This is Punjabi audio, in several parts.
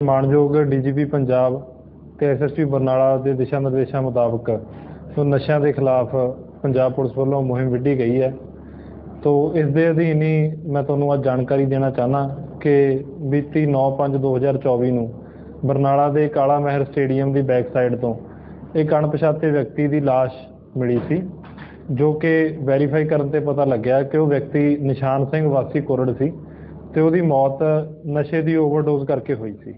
ਮਾਨਯੋਗ ਡੀਜੀਪੀ ਪੰਜਾਬ ਤੇ ਐਸਐਸਪੀ ਬਰਨਾਲਾ ਦੇ ਦਿਸ਼ਾ ਨਿਰਦੇਸ਼ਾਂ ਮੁਤਾਬਕ, ਸੋ ਨਸ਼ਿਆਂ ਦੇ ਖਿਲਾਫ ਪੰਜਾਬ ਪੁਲਿਸ ਵੱਲੋਂ ਮੁਹਿੰਮ ਵਿੱਢੀ ਗਈ ਹੈ। ਤੋ ਇਸ ਦੇ ਅਧੀਨ ਹੀ ਮੈਂ ਤੁਹਾਨੂੰ ਅੱਜ ਜਾਣਕਾਰੀ ਦੇਣਾ ਚਾਹਨਾ ਕਿ ਬੀਤੀ 9/5/2024 ਨੂੰ ਬਰਨਾਲਾ ਦੇ ਕਾਲਾ ਮਹਿਰ ਸਟੇਡੀਅਮ ਦੀ ਬੈਕ ਸਾਈਡ ਤੋਂ ਇੱਕ ਅਣਪਛਾਤੇ ਵਿਅਕਤੀ ਦੀ ਲਾਸ਼ ਮਿਲੀ ਸੀ, ਜੋ ਕਿ ਵੈਰੀਫਾਈ ਕਰਨ ਤੇ ਪਤਾ ਲੱਗਿਆ ਕਿ ਉਹ ਵਿਅਕਤੀ ਨਿਸ਼ਾਨ ਸਿੰਘ ਵਾਸੀ ਕੁਰੜ ਸੀ ਤੇ ਉਹਦੀ ਮੌਤ ਨਸ਼ੇ ਦੀ ਓਵਰਡੋਜ਼ ਕਰਕੇ ਹੋਈ ਸੀ।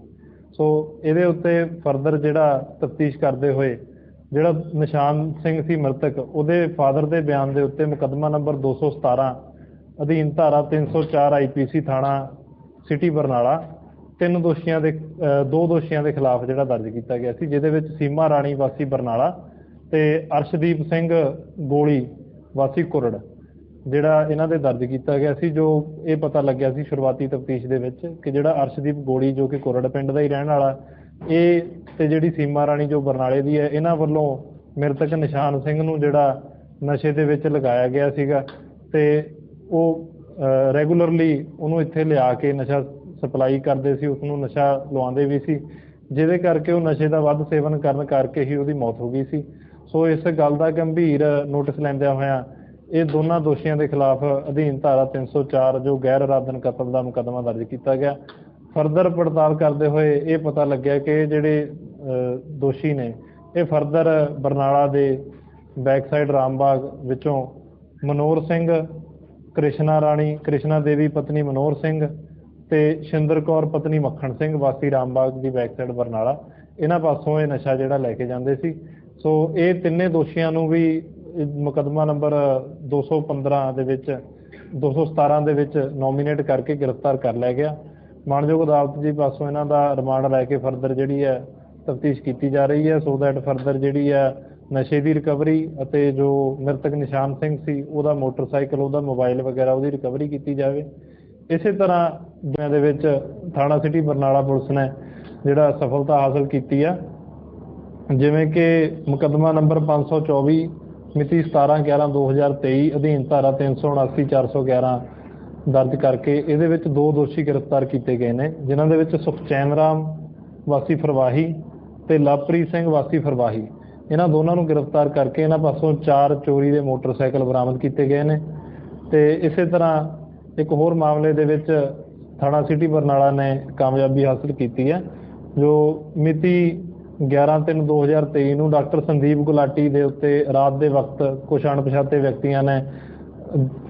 ਸੋ ਇਹਦੇ ਉੱਤੇ ਫਰਦਰ ਜਿਹੜਾ ਤਫਤੀਸ਼ ਕਰਦੇ ਹੋਏ ਜਿਹੜਾ ਨਿਸ਼ਾਨ ਸਿੰਘ ਸੀ ਮ੍ਰਿਤਕ, ਉਹਦੇ ਫਾਦਰ ਦੇ ਬਿਆਨ ਦੇ ਉੱਤੇ ਮੁਕੱਦਮਾ ਨੰਬਰ 217 ਅਧੀਨ ਧਾਰਾ 304 ਆਈਪੀਸੀ ਥਾਣਾ ਸਿਟੀ ਬਰਨਾਲਾ, ਤਿੰਨ ਦੋਸ਼ੀਆਂ ਦੇ ਦੋ ਦੋਸ਼ੀਆਂ ਦੇ ਖਿਲਾਫ ਜਿਹੜਾ ਦਰਜ ਕੀਤਾ ਗਿਆ ਸੀ, ਜਿਹਦੇ ਵਿੱਚ ਸੀਮਾ ਰਾਣੀ ਵਾਸੀ ਬਰਨਾਲਾ ਤੇ ਅਰਸ਼ਦੀਪ ਸਿੰਘ ਗੋਲੀ ਵਾਸੀ ਕੁਰੜ। ਜਿਹੜਾ ਇਹਨਾਂ ਦੇ ਦਰਜ ਕੀਤਾ ਗਿਆ ਸੀ, ਜੋ ਇਹ ਪਤਾ ਲੱਗਿਆ ਸੀ ਸ਼ੁਰੂਆਤੀ ਤਫਤੀਸ਼ ਦੇ ਵਿੱਚ ਕਿ ਜਿਹੜਾ ਅਰਸ਼ਦੀਪ ਗੋਲੀ ਜੋ ਕਿ ਕੋਰੜ ਪਿੰਡ ਦਾ ਹੀ ਰਹਿਣ ਵਾਲਾ, ਇਹ ਤੇ ਜਿਹੜੀ ਸੀਮਾ ਰਾਣੀ, ਜੋ ਬਰਨਾਲੇ ਦੀ ਹੈ, ਇਹਨਾਂ ਵੱਲੋਂ ਮ੍ਰਿਤਕ ਨਿਸ਼ਾਨ ਸਿੰਘ ਨੂੰ ਜਿਹੜਾ ਨਸ਼ੇ ਦੇ ਵਿੱਚ ਲਗਾਇਆ ਗਿਆ ਸੀਗਾ ਤੇ ਉਹ ਰੈਗੂਲਰਲੀ ਉਹਨੂੰ ਇੱਥੇ ਲਿਆ ਕੇ ਨਸ਼ਾ ਸਪਲਾਈ ਕਰਦੇ ਸੀ ਉਸ ਨੂੰ ਨਸ਼ਾ ਲਵਾਉਂਦੇ ਵੀ ਸੀ, ਜਿਹਦੇ ਕਰਕੇ ਉਹ ਨਸ਼ੇ ਦਾ ਵੱਧ ਸੇਵਨ ਕਰਨ ਕਰਕੇ ਹੀ ਉਹਦੀ ਮੌਤ ਹੋ ਗਈ ਸੀ। ਸੋ ਇਸ ਗੱਲ ਦਾ ਗੰਭੀਰ ਨੋਟਿਸ ਲੈਂਦਿਆਂ ਹੋਇਆਂ ਇਹ ਦੋਨਾਂ ਦੋਸ਼ੀਆਂ ਦੇ ਖਿਲਾਫ ਅਧੀਨ ਧਾਰਾ 304 ਜੋ ਗੈਰ ਇਰਾਦਨ ਕਤਲ ਦਾ ਮੁਕੱਦਮਾ ਦਰਜ ਕੀਤਾ ਗਿਆ। ਫਰਦਰ ਪੜਤਾਲ ਕਰਦੇ ਹੋਏ ਇਹ ਪਤਾ ਲੱਗਿਆ ਕਿ ਜਿਹੜੇ ਦੋਸ਼ੀ ਨੇ, ਇਹ ਫਰਦਰ ਬਰਨਾਲਾ ਦੇ ਬੈਕ ਸਾਈਡ ਰਾਮਬਾਗ ਵਿੱਚੋਂ ਮਨੋਹਰ ਸਿੰਘ, ਕ੍ਰਿਸ਼ਨਾ ਰਾਣੀ, ਕ੍ਰਿਸ਼ਨਾ ਦੇਵੀ ਪਤਨੀ ਮਨੋਹਰ ਸਿੰਘ ਤੇ ਸ਼ਿੰਦਰ ਕੌਰ ਪਤਨੀ ਮੱਖਣ ਸਿੰਘ ਵਾਸੀ ਰਾਮਬਾਗ ਦੀ ਬੈਕ ਸਾਈਡ ਬਰਨਾਲਾ। ਇਹਨਾਂ ਪਾਸੋਂ ਇਹ ਨਸ਼ਾ ਜਿਹੜਾ ਲੈ ਕੇ ਜਾਂਦੇ ਸੀ। ਸੋ ਇਹ ਤਿੰਨੇ ਦੋਸ਼ੀਆਂ ਨੂੰ ਵੀ ਮੁਕੱਦਮਾ ਨੰਬਰ 215 ਦੇ ਵਿੱਚ 217 ਦੇ ਵਿੱਚ ਨੋਮੀਨੇਟ ਕਰਕੇ ਗ੍ਰਿਫਤਾਰ ਕਰ ਲਿਆ ਗਿਆ। ਮਾਨਯੋਗ ਅਦਾਲਤ ਜੀ ਪਾਸੋਂ ਇਹਨਾਂ ਦਾ ਰਿਮਾਂਡ ਲੈ ਕੇ ਫਰਦਰ ਜਿਹੜੀ ਹੈ ਤਫਤੀਸ਼ ਕੀਤੀ ਜਾ ਰਹੀ ਹੈ। ਸੋ ਦੈਟ ਫਰਦਰ ਜਿਹੜੀ ਹੈ ਨਸ਼ੇ ਦੀ ਰਿਕਵਰੀ ਅਤੇ ਜੋ ਮ੍ਰਿਤਕ ਨਿਸ਼ਾਨ ਸਿੰਘ ਸੀ, ਉਹਦਾ ਮੋਟਰਸਾਈਕਲ, ਉਹਦਾ ਮੋਬਾਈਲ ਵਗੈਰਾ, ਉਹਦੀ ਰਿਕਵਰੀ ਕੀਤੀ ਜਾਵੇ। ਇਸੇ ਤਰ੍ਹਾਂ ਦੁਨੀਆਂ ਦੇ ਵਿੱਚ ਥਾਣਾ ਸਿਟੀ ਬਰਨਾਲਾ ਪੁਲਿਸ ਨੇ ਜਿਹੜਾ ਸਫਲਤਾ ਹਾਸਲ ਕੀਤੀ ਆ ਜਿਵੇਂ ਕਿ ਮੁਕੱਦਮਾ ਨੰਬਰ 524 ਮਿਤੀ 17/11/2023 ਅਧੀਨ ਧਾਰਾ 379 411 ਦਰਜ ਕਰਕੇ ਇਹਦੇ ਵਿੱਚ ਦੋ ਦੋਸ਼ੀ ਗ੍ਰਿਫਤਾਰ ਕੀਤੇ ਗਏ ਨੇ, ਜਿਨ੍ਹਾਂ ਦੇ ਵਿੱਚ ਸੁਖਚੈਨ ਰਾਮ, ਵਾਸੀ ਫਰਵਾਹੀ ਤੇ ਲਵਪ੍ਰੀਤ ਸਿੰਘ, ਵਾਸੀ ਫਰਵਾਹੀ। ਇਹਨਾਂ ਦੋਨਾਂ ਨੂੰ ਗ੍ਰਿਫਤਾਰ ਕਰਕੇ ਇਹਨਾਂ ਪਾਸੋਂ ਚਾਰ ਚੋਰੀ ਦੇ ਮੋਟਰਸਾਈਕਲ ਬਰਾਮਦ ਕੀਤੇ ਗਏ ਨੇ ਤੇ ਇਸੇ ਤਰ੍ਹਾਂ ਇੱਕ ਹੋਰ ਮਾਮਲੇ ਦੇ ਵਿੱਚ ਥਾਣਾ ਸਿਟੀ ਬਰਨਾਲਾ ਨੇ ਕਾਮਯਾਬੀ ਹਾਸਲ ਕੀਤੀ ਹੈ, ਜੋ ਮਿਤੀ 11/3/2023 ਨੂੰ ਡਾਕਟਰ ਸੰਦੀਪ ਗੁਲਾਟੀ ਦੇ ਉੱਤੇ ਰਾਤ ਦੇ ਵਕਤ ਕੁਝ ਅਣਪਛਾਤੇ ਵਿਅਕਤੀਆਂ ਨੇ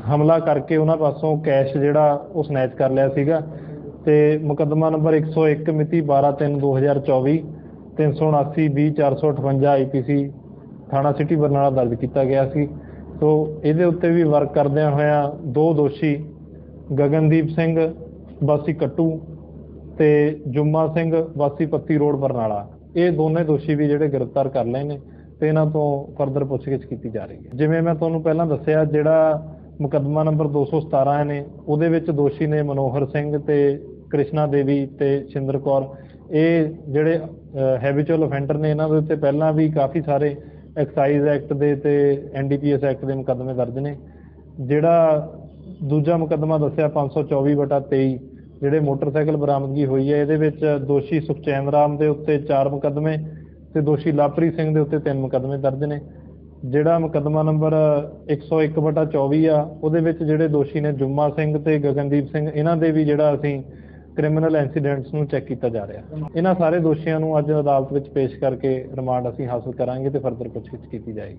ਹਮਲਾ ਕਰਕੇ ਉਹਨਾਂ ਪਾਸੋਂ ਕੈਸ਼ ਜਿਹੜਾ ਉਹ ਸਨੈਚ ਕਰ ਲਿਆ ਸੀਗਾ ਤੇ ਮੁਕੱਦਮਾ ਨੰਬਰ 101 ਮਿਤੀ 12/3/2024 379-20458 ਆਈਪੀਸੀ ਥਾਣਾ ਸਿਟੀ ਬਰਨਾਲਾ ਦਰਜ ਕੀਤਾ ਗਿਆ ਸੀ। ਸੋ ਇਹਦੇ ਉੱਤੇ ਵੀ ਵਰਕ ਕਰਦਿਆਂ ਹੋਇਆਂ ਦੋ ਦੋਸ਼ੀ, ਗਗਨਦੀਪ ਸਿੰਘ, ਵਾਸੀ ਕੱਟੂ ਤੇ ਜੁੰਮਾ ਸਿੰਘ, ਵਾਸੀ ਪੱਤੀ ਰੋਡ ਬਰਨਾਲਾ। ਇਹ ਦੋਨੇ ਦੋਸ਼ੀ ਵੀ ਜਿਹੜੇ ਗ੍ਰਿਫਤਾਰ ਕਰ ਲਏ ਨੇ ਤੇ ਇਹਨਾਂ ਤੋਂ ਫਰਦਰ ਪੁੱਛਗਿੱਛ ਕੀਤੀ ਜਾ ਰਹੀ ਹੈ। ਜਿਵੇਂ ਮੈਂ ਤੁਹਾਨੂੰ ਪਹਿਲਾਂ ਦੱਸਿਆ, ਜਿਹੜਾ ਮੁਕੱਦਮਾ ਨੰਬਰ 217 ਨੇ, ਉਹਦੇ ਵਿੱਚ ਦੋਸ਼ੀ ਨੇ ਮਨੋਹਰ ਸਿੰਘ ਤੇ ਕ੍ਰਿਸ਼ਨਾ ਦੇਵੀ ਤੇ ਸ਼ਿੰਦਰ ਕੌਰ, ਇਹ ਜਿਹੜੇ ਹੈਬਿਚੁਅਲ ਅਫੈਂਡਰ ਨੇ ਇਹਨਾਂ ਦੇ ਉੱਤੇ ਪਹਿਲਾਂ ਵੀ ਕਾਫੀ ਸਾਰੇ ਐਕਸਾਈਜ਼ ਐਕਟ ਦੇ ਤੇ ਐਨਡੀਪੀਐਸ ਐਕਟ ਦੇ ਮੁਕੱਦਮੇ ਦਰਜ ਨੇ। ਜਿਹੜਾ ਦੂਜਾ ਮੁਕੱਦਮਾ ਦੱਸਿਆ 524 ਬਟਾ 23 ਜਿਹੜੇ ਮੋਟਰਸਾਈਕਲ ਬਰਾਮਦਗੀ ਹੋਈ ਹੈ, ਇਹਦੇ ਵਿੱਚ ਦੋਸ਼ੀ ਸੁਖਚੈਨ ਰਾਮ ਦੇ ਉੱਤੇ 4 ਮੁਕੱਦਮੇ ਤੇ ਦੋਸ਼ੀ ਲਾਪਰੀ ਸਿੰਘ ਦੇ ਉੱਤੇ 3 ਮੁਕੱਦਮੇ ਦਰਜ ਨੇ। ਜਿਹੜਾ ਮੁਕੱਦਮਾ ਨੰਬਰ 101 ਬਟਾ 24 ਆ, ਉਹਦੇ ਵਿੱਚ ਜਿਹੜੇ ਦੋਸ਼ੀ ਨੇ ਜੁਮਾ ਸਿੰਘ ਤੇ ਗਗਨਦੀਪ ਸਿੰਘ, ਇਹਨਾਂ ਦੇ ਵੀ ਜਿਹੜਾ ਅਸੀਂ ਕ੍ਰਿਮੀਨਲ ਇਨਸੀਡੈਂਟਸ ਨੂੰ ਚੈੱਕ ਕੀਤਾ ਜਾ ਰਿਹਾ। ਇਹਨਾਂ ਸਾਰੇ ਦੋਸ਼ੀਆਂ ਨੂੰ ਅੱਜ ਅਦਾਲਤ ਵਿੱਚ ਪੇਸ਼ ਕਰਕੇ ਰਿਮਾਂਡ ਅਸੀਂ ਹਾਸਲ ਕਰਾਂਗੇ ਤੇ ਫਰਦਰ ਪੁੱਛਗਿੱਛ ਕੀਤੀ ਜਾਏਗੀ।